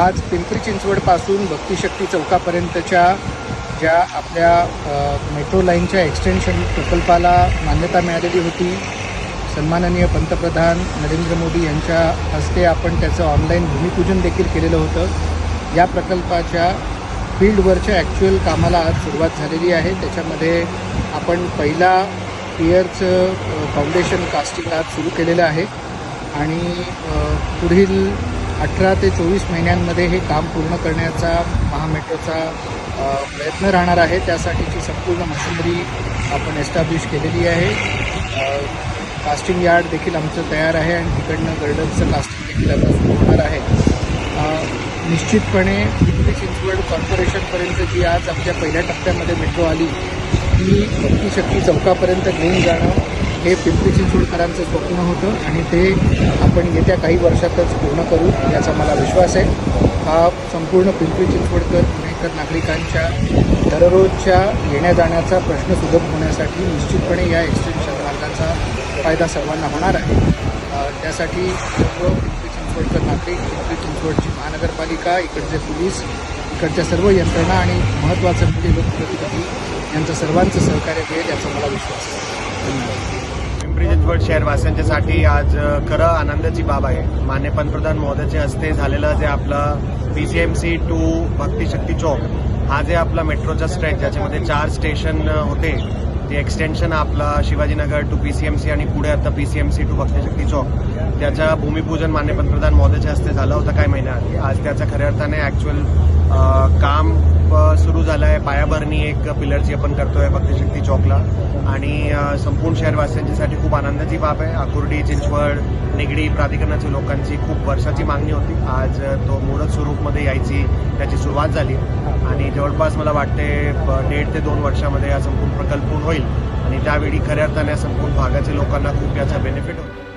आज पिंपरी चिंचवडपासून भक्तिशक्ती चौकापर्यंतच्या ज्या आपल्या मेट्रो लाईनच्या एक्सटेन्शन प्रकल्पाला मान्यता मिळालेली होती सन्माननीय पंतप्रधान नरेंद्र मोदी यांच्या हस्ते आपण त्याचं ऑनलाईन भूमिपूजन देखील केलेलं होतं. या प्रकल्पाच्या फील्डवरच्या ॲक्च्युअल कामाला आज सुरुवात झालेली आहे. त्याच्यामध्ये आपण पहिला पियरचं फाउंडेशन कास्टिंग आज सुरू केलेलं आहे. आणि पुढील अठरा ते चोवीस महिन्यांमध्ये हे काम पूर्ण करण्याचा महामेट्रोचा प्रयत्न राहणार आहे. त्यासाठीची संपूर्ण मशिनरी आपण एस्टॅब्लिश केलेली आहे. कास्टिंग यार्ड देखील आमचं तयार आहे आणि तिकडनं गर्डनचं कास्टिंग देखील आता सुरू होणार आहे. निश्चितपणे पिंपरी चिंचवड कॉर्पोरेशनपर्यंत जी आज आमच्या पहिल्या टप्प्यामध्ये मेट्रो आली ती भक्तिशक्ती चौकापर्यंत घेऊन जाणं हे पिंपरी चिंचवडकरांचं स्वप्न होतं आणि ते आपण येत्या काही वर्षातच पूर्ण करू याचा मला विश्वास आहे. हा संपूर्ण पिंपरी चिंचवडकर पुणेकर नागरिकांच्या दररोजच्या येण्या जाण्याचा प्रश्न सुलभ होण्यासाठी निश्चितपणे या एक्सटेन्शन मार्गाचा फायदा सर्वांना होणार आहे. त्यासाठी सर्व पिंपरी चिंचवडकर नागरिक पिंपरी चिंचवडची महानगरपालिका इकडचे पोलीस इकडच्या सर्व यंत्रणा आणि महत्त्वाचं म्हणजे लोकप्रतिनिधी यांचं सर्वांचं सहकार्य मिळेल याचा मला विश्वास आहे. धन्यवाद. पिंपरी चिंचवड शहरवासियांच्यासाठी आज खरं आनंदाची बाब आहे. मान्य पंतप्रधान महोदयाच्या हस्ते झालेलं जे आपलं P C M C to Bhaktishakti Chowk हा जे आपला मेट्रोचा स्ट्रेच ज्याच्यामध्ये चार स्टेशन होते ते एक्सटेन्शन आपला Shivajinagar to P C M C आणि पुढे आता P C M C to Bhaktishakti Chowk. त्याचं भूमिपूजन मान्य पंतप्रधान महोदयाच्या हस्ते झालं होतं काही महिन्याआधी. आज त्याचं खऱ्या अर्थाने ॲक्च्युअल काम सुरू झालं आहे पायाभरणी एक पिलरची आपण करतोय भक्तिशक्ती चौकला. आणि संपूर्ण शहरवासियांच्यासाठी खूप आनंदाची बाब आहे. आकुर्डी चिंचवड निगडी प्राधिकरणाच्या लोकांची खूप वर्षाची मागणी होती. आज तो मूळच स्वरूपमध्ये यायची त्याची सुरुवात झाली. आणि जवळपास मला वाटते ब- दीड ते दोन वर्षामध्ये हा संपूर्ण प्रकल्प होईल. आणि त्यावेळी खऱ्या अर्थाने संपूर्ण भागाच्या लोकांना खूप याचा बेनिफिट होईल.